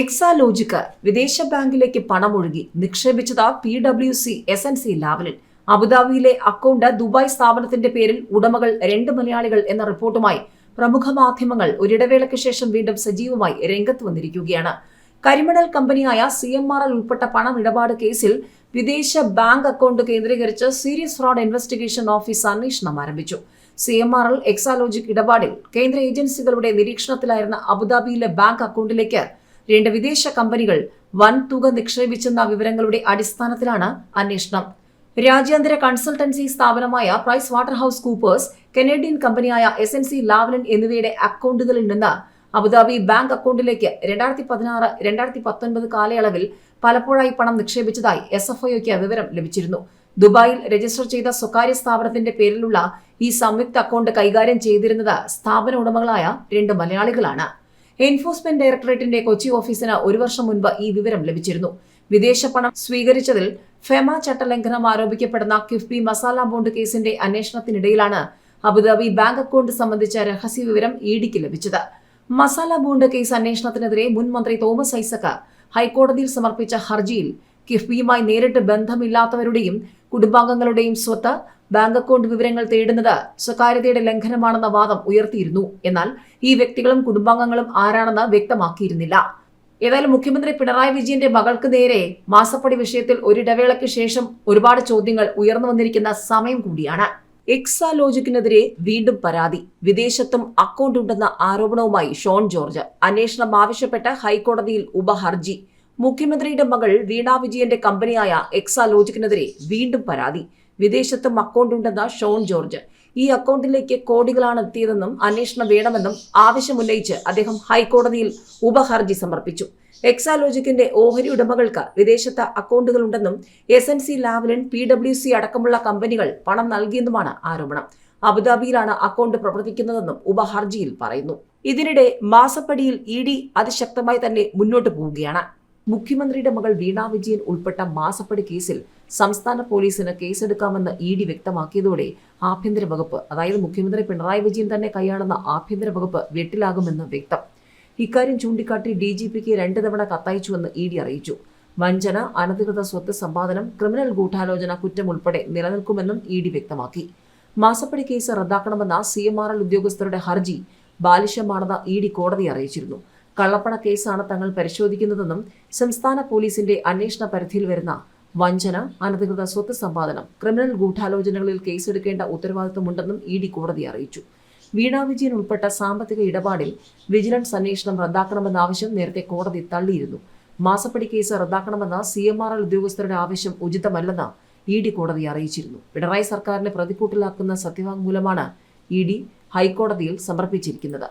എക്സാലോജിക്ക് വിദേശ ബാങ്കിലേക്ക് പണമൊഴുകി നിക്ഷേപിച്ചത് P W C S N C ലാവലിൽ അബുദാബിയിലെ അക്കൗണ്ട് ദുബായ് സ്ഥാപനത്തിന്റെ പേരിൽ ഉടമകൾ രണ്ട് മലയാളികൾ എന്ന റിപ്പോർട്ടുമായി പ്രമുഖ മാധ്യമങ്ങൾ ഒരിടവേളയ്ക്ക് ശേഷം വീണ്ടും സജീവമായി രംഗത്ത് വന്നിരിക്കുകയാണ്. കരിമണൽ കമ്പനിയായ സി എം ആർ എൽ ഉൾപ്പെട്ട പണമിടപാട് കേസിൽ വിദേശ ബാങ്ക് അക്കൗണ്ട് കേന്ദ്രീകരിച്ച് സീരിയസ് ഫ്രോഡ് ഇൻവെസ്റ്റിഗേഷൻ ഓഫീസ് അന്വേഷണം ആരംഭിച്ചു. C M R L Exalogic ഇടപാടിൽ കേന്ദ്ര ഏജൻസികളുടെ നിരീക്ഷണത്തിലായിരുന്ന അബുദാബിയിലെ ബാങ്ക് അക്കൗണ്ടിലേക്ക് രണ്ട് വിദേശ കമ്പനികൾ വൻ തുക നിക്ഷേപിച്ചെന്ന വിവരങ്ങളുടെ അടിസ്ഥാനത്തിലാണ് അന്വേഷണം. രാജ്യാന്തര കൺസൾട്ടൻസി സ്ഥാപനമായ price water house Coopers Canadian കമ്പനിയായ എസ് എൻ സി ലാവലൻ എന്നിവയുടെ അക്കൗണ്ടുകളിൽ നിന്ന് അബുദാബി ബാങ്ക് അക്കൗണ്ടിലേക്ക് രണ്ടായിരത്തി പതിനാറ് രണ്ടായിരത്തി പത്തൊൻപത് കാലയളവിൽ പലപ്പോഴായി പണം നിക്ഷേപിച്ചതായി എസ് എഫ് ഐക്ക് വിവരം ലഭിച്ചിരുന്നു. ദുബായിൽ രജിസ്റ്റർ ചെയ്ത സ്വകാര്യ സ്ഥാപനത്തിന്റെ പേരിലുള്ള ഈ സംയുക്ത അക്കൗണ്ട് കൈകാര്യം ചെയ്തിരുന്നത് സ്ഥാപന ഉടമകളായ രണ്ട് മലയാളികളാണ്. എൻഫോഴ്സ്മെന്റ് ഡയറക്ടറേറ്റിന്റെ കൊച്ചി ഓഫീസിന് ഒരു വർഷം മുൻപ് ഈ വിവരം ലഭിച്ചിരുന്നു. വിദേശ പണം സ്വീകരിച്ചതിൽ ഫെമ ചട്ടലംഘനം ആരോപിക്കപ്പെടുന്ന കിഫ്ബി മസാല ബോണ്ട് കേസിന്റെ അന്വേഷണത്തിനിടയിലാണ് അബുദാബി ബാങ്ക് അക്കൗണ്ട് സംബന്ധിച്ച രഹസ്യ വിവരം ഇഡിക്ക് ലഭിച്ചത്. മസാല ബോണ്ട് കേസ് അന്വേഷണത്തിനെതിരെ മുൻ മന്ത്രി തോമസ് ഐസക് ഹൈക്കോടതിയിൽ സമർപ്പിച്ച ഹർജിയിൽ കിഫ്ബിയുമായി നേരിട്ട് ബന്ധമില്ലാത്തവരുടെയും കുടുംബാംഗങ്ങളുടെയും സ്വത്ത് ബാങ്ക് അക്കൗണ്ട് വിവരങ്ങൾ തേടുന്നത് സ്വകാര്യതയുടെ ലംഘനമാണെന്ന വാദം ഉയർത്തിയിരുന്നു. എന്നാൽ ഈ വ്യക്തികളും കുടുംബാംഗങ്ങളും ആരാണെന്ന് വ്യക്തമാക്കിയിരുന്നില്ല. ഏതായാലും മുഖ്യമന്ത്രി പിണറായി വിജയന്റെ മകൾക്ക് നേരെ മാസപ്പടി വിഷയത്തിൽ ഒരിടവേളയ്ക്ക് ശേഷം ഒരുപാട് ചോദ്യങ്ങൾ ഉയർന്നു വന്നിരിക്കുന്ന സമയം കൂടിയാണ്. എക്സാലോജിക്കിനെതിരെ വീണ്ടും പരാതി. വിദേശത്തും അക്കൗണ്ട് ഉണ്ടെന്ന ആരോപണവുമായി ഷോൺ ജോർജ്. അന്വേഷണം ആവശ്യപ്പെട്ട് ഹൈക്കോടതിയിൽ ഉപഹർജി. മുഖ്യമന്ത്രിയുടെ മകൾ വീണ വിജയന്റെ കമ്പനിയായ എക്സാലോജിക്കിനെതിരെ വീണ്ടും പരാതി. വിദേശത്തും അക്കൗണ്ട് ഉണ്ടെന്ന ഷോൺ ജോർജ്. ഈ അക്കൗണ്ടിലേക്ക് കോടികളാണ് എത്തിയതെന്നും അന്വേഷണം വേണമെന്നും ആവശ്യമുന്നയിച്ച് അദ്ദേഹം ഹൈക്കോടതിയിൽ ഉപഹർജി സമർപ്പിച്ചു. എക്സാലോജിക്കിന്റെ ഓഹരി ഉടമകൾക്ക് വിദേശത്ത് അക്കൗണ്ടുകളുണ്ടെന്നും S N C Lavalin P W C അടക്കമുള്ള കമ്പനികൾ പണം നൽകിയെന്നുമാണ് ആരോപണം. അബുദാബിയിലാണ് അക്കൗണ്ട് പ്രവർത്തിക്കുന്നതെന്നും ഉപഹർജിയിൽ പറയുന്നു. ഇതിനിടെ മാസപ്പടിയിൽ ഇ ഡി അതിശക്തമായി തന്നെ മുന്നോട്ട് പോവുകയാണ്. മുഖ്യമന്ത്രിയുടെ മകൾ വീണ വിജയൻ ഉൾപ്പെട്ട മാസപ്പടി കേസിൽ സംസ്ഥാന പോലീസിന് കേസെടുക്കാമെന്ന് ഇ ഡി വ്യക്തമാക്കിയതോടെ ആഭ്യന്തര വകുപ്പ് അതായത് മുഖ്യമന്ത്രി പിണറായി വിജയൻ തന്നെ കൈയാളുന്ന ആഭ്യന്തര വകുപ്പ് വെട്ടിലാകുമെന്ന് വ്യക്തം. ഇക്കാര്യം ചൂണ്ടിക്കാട്ടി ഡി ജി പിക്ക് രണ്ട് തവണ കത്തയച്ചുവെന്ന് ഇ ഡി അറിയിച്ചു. വഞ്ചന അനധികൃത സ്വത്ത് സമ്പാദനം ക്രിമിനൽ ഗൂഢാലോചന കുറ്റം ഉൾപ്പെടെ നിലനിൽക്കുമെന്നും ഇ ഡി വ്യക്തമാക്കി. മാസപ്പടി കേസ് റദ്ദാക്കണമെന്ന സി എം ആർ എൽ ഉദ്യോഗസ്ഥരുടെ ഹർജി ബാലിശമാണെന്ന് ഇ ഡി കോടതിയെ അറിയിച്ചിരുന്നു. കള്ളപ്പണ കേസാണ് തങ്ങൾ പരിശോധിക്കുന്നതെന്നും സംസ്ഥാന പോലീസിന്റെ അന്വേഷണ പരിധിയിൽ വരുന്ന വഞ്ചന അനധികൃത സ്വത്ത് സമ്പാദനം ക്രിമിനൽ ഗൂഢാലോചനകളിൽ കേസെടുക്കേണ്ട ഉത്തരവാദിത്തമുണ്ടെന്നും ഇ ഡി കോടതി അറിയിച്ചു. വീണാ വിജയൻ ഉൾപ്പെട്ട സാമ്പത്തിക ഇടപാടിൽ വിജിലൻസ് അന്വേഷണം റദ്ദാക്കണമെന്ന ആവശ്യം നേരത്തെ കോടതി തള്ളിയിരുന്നു. മാസപ്പടി കേസ് റദ്ദാക്കണമെന്ന സി എം ആർ എൽ ഉദ്യോഗസ്ഥരുടെ ആവശ്യം ഉചിതമല്ലെന്ന് ഇ ഡി കോടതി അറിയിച്ചിരുന്നു. പിണറായി സർക്കാരിനെ പ്രതിക്കൂട്ടിലാക്കുന്ന സത്യവാങ്മൂലമാണ് ഇ ഡി ഹൈക്കോടതിയിൽ സമർപ്പിച്ചിരിക്കുന്നത്.